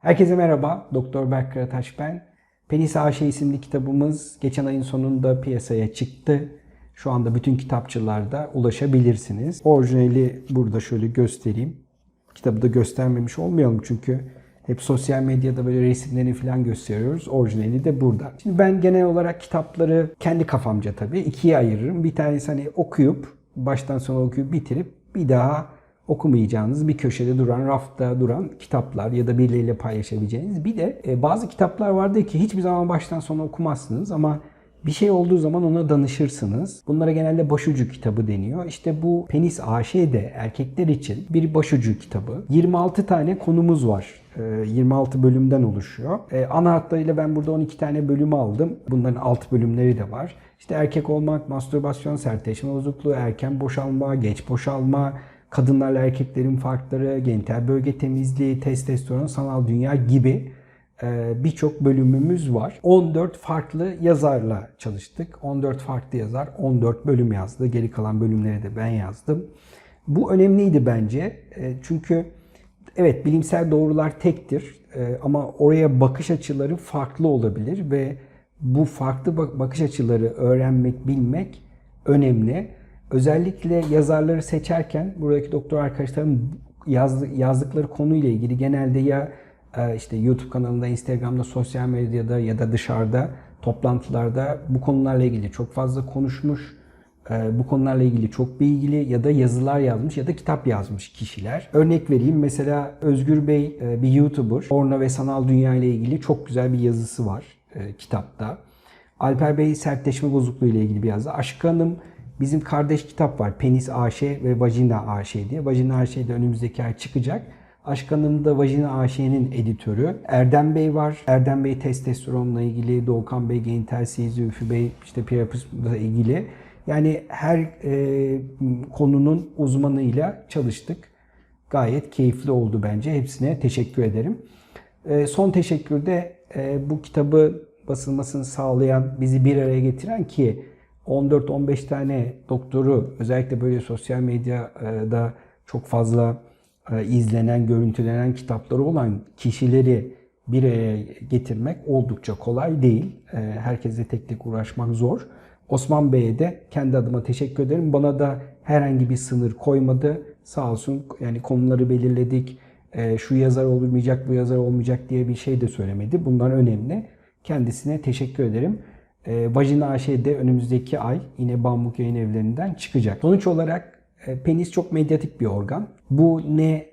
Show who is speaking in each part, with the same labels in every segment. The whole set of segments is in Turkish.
Speaker 1: Herkese merhaba, Doktor Berk Karataş ben. Penis Aşe isimli kitabımız geçen ayın sonunda piyasaya çıktı. Şu anda bütün kitapçılarda ulaşabilirsiniz. Orijinali burada şöyle göstereyim. Kitabı da göstermemiş olmayalım çünkü hep sosyal medyada böyle resimlerini falan gösteriyoruz. Orijinali de burada. Şimdi ben genel olarak kitapları kendi kafamca tabii ikiye ayırırım. Bir tanesi hani okuyup baştan sona okuyup bitirip bir daha okumayacağınız bir köşede duran, rafta duran kitaplar ya da birileriyle paylaşabileceğiniz. Bir de e, bazı kitaplar vardır ki hiçbir zaman baştan sona okumazsınız ama bir şey olduğu zaman ona danışırsınız. Bunlara genelde başucu kitabı deniyor. İşte bu Penis AŞ'de erkekler için bir başucu kitabı. 26 tane konumuz var. E, 26 bölümden oluşuyor. E, Ana hatlarıyla ben burada 12 tane bölüm aldım. Bunların alt bölümleri de var. İşte erkek olmak, mastürbasyon, sertleşme bozukluğu, erken boşalma, geç boşalma, kadınlarla erkeklerin farkları, genital bölge temizliği, testosteron, sanal dünya gibi e, birçok bölümümüz var. 14 farklı yazarla çalıştık. 14 farklı yazar 14 bölüm yazdı. Geri kalan bölümleri de ben yazdım. Bu önemliydi bence. E, Çünkü evet bilimsel doğrular tektir e, ama oraya bakış açıları farklı olabilir ve bu farklı bak- bakış açıları öğrenmek, bilmek önemli. Özellikle yazarları seçerken buradaki doktor arkadaşlarım yazdı, yazdıkları konuyla ilgili genelde ya e, işte YouTube kanalında, Instagram'da, sosyal medyada ya da dışarıda toplantılarda bu konularla ilgili çok fazla konuşmuş, e, bu konularla ilgili çok bilgili ya da yazılar yazmış ya da kitap yazmış kişiler. Örnek vereyim mesela Özgür Bey e, bir YouTuber. Porno ve sanal dünya ile ilgili çok güzel bir yazısı var kitapta. Alper Bey sertleşme bozukluğu ile ilgili bir yazı. Aşk Hanım bizim kardeş kitap var. Penis AŞ ve Vajina AŞ diye. Vajina AŞ de önümüzdeki ay çıkacak. Aşk Hanım da Vajina AŞ'nin editörü. Erdem Bey var. Erdem Bey testosteronla ilgili. Doğukan Bey genital sizi, Üfü Bey işte priapusla ilgili. Yani her e, konunun uzmanıyla çalıştık. Gayet keyifli oldu bence. Hepsine teşekkür ederim. E, son teşekkür de e, bu kitabı basılmasını sağlayan, bizi bir araya getiren ki 14-15 tane doktoru özellikle böyle sosyal medyada çok fazla e, izlenen, görüntülenen kitapları olan kişileri bir araya getirmek oldukça kolay değil. E, Herkese tek tek uğraşmak zor. Osman Bey'e de kendi adıma teşekkür ederim. Bana da herhangi bir sınır koymadı. Sağ olsun yani konuları belirledik. E, Şu yazar olmayacak, bu yazar olmayacak diye bir şey de söylemedi. Bunlar önemli. Kendisine teşekkür ederim. E, Vajina AŞ de önümüzdeki ay yine Bambuk Yayın Evlerinden çıkacak. Sonuç olarak e, penis çok medyatik bir organ. Bu ne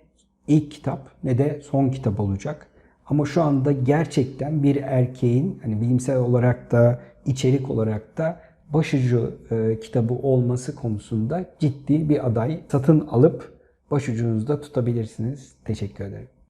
Speaker 1: ilk kitap ne de son kitap olacak. Ama şu anda gerçekten bir erkeğin hani bilimsel olarak da içerik olarak da başucu e, kitabı olması konusunda ciddi bir aday. Satın alıp başucunuzda tutabilirsiniz. Teşekkür ederim.